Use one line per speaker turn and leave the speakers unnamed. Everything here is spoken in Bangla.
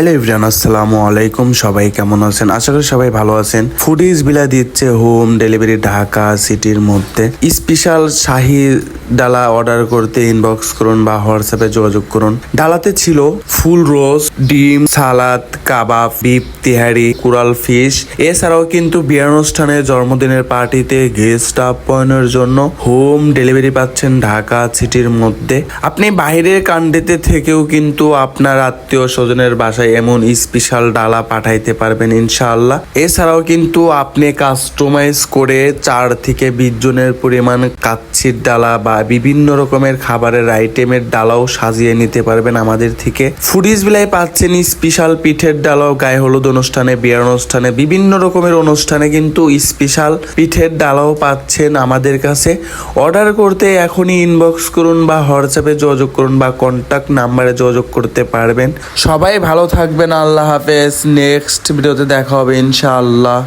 হ্যালো ইভরান আসসালামু আলাইকুম। সবাই কেমন আছেন? আশা করি সবাই ভালো আছেন। ফুডিজ বিলা দিচ্ছে হোম ডেলিভারি ঢাকা সিটির মধ্যে। স্পেশাল শাহি ডালা অর্ডার করতে ইনবক্স করুন বা হোয়াটসঅ্যাপে যোগাযোগ করুন। ডালাতে ছিল ফুল রোজ, ডিম, সালাদ, কাবাব বিফ তিহারি কুরাল ফিশ এছাড়াও কিন্তু বিয়ে অনুষ্ঠানে জন্মদিনের পার্টিতে গেস্ট আপ্যায়নের জন্য হোম ডেলিভারি পাচ্ছেন ঢাকা সিটির মধ্যে। আপনি বাইরের কান্ডিতে থেকেও কিন্তু আপনার আত্মীয় স্বজনের বাসায় এমন স্পেশাল ডালা পাঠাইতে পারবেন ইনশাআল্লাহ। এছাড়াও কিন্তু আপনি কাস্টমাইজ করে চার থেকে বিশ জনের পরিমাণ কাচ্ছির ডালা বা বিভিন্ন রকমের খাবারের আইটেমের ডালাও সাজিয়ে নিতে পারবেন আমাদের থেকে। ফুডিজ বিলায় পাচ্ছেন স্পেশাল পিঠের ডালাও, গায়ে হলুদ অনুষ্ঠানে, বিয়ার অনুষ্ঠানে, বিভিন্ন রকমের অনুষ্ঠানে কিন্তু স্পেশাল পিঠের ডালাও পাচ্ছেন আমাদের কাছে। অর্ডার করতে এখনই ইনবক্স করুন বা হোয়াটসঅ্যাপে যোগাযোগ করুন বা কন্ট্যাক্ট নাম্বারে যোগাযোগ করতে পারবেন। সবাই ভালো থাকবেন আল্লাহ হাফেজ। নেক্সট ভিডিওতে দেখা হবে ইনশাআল্লাহ।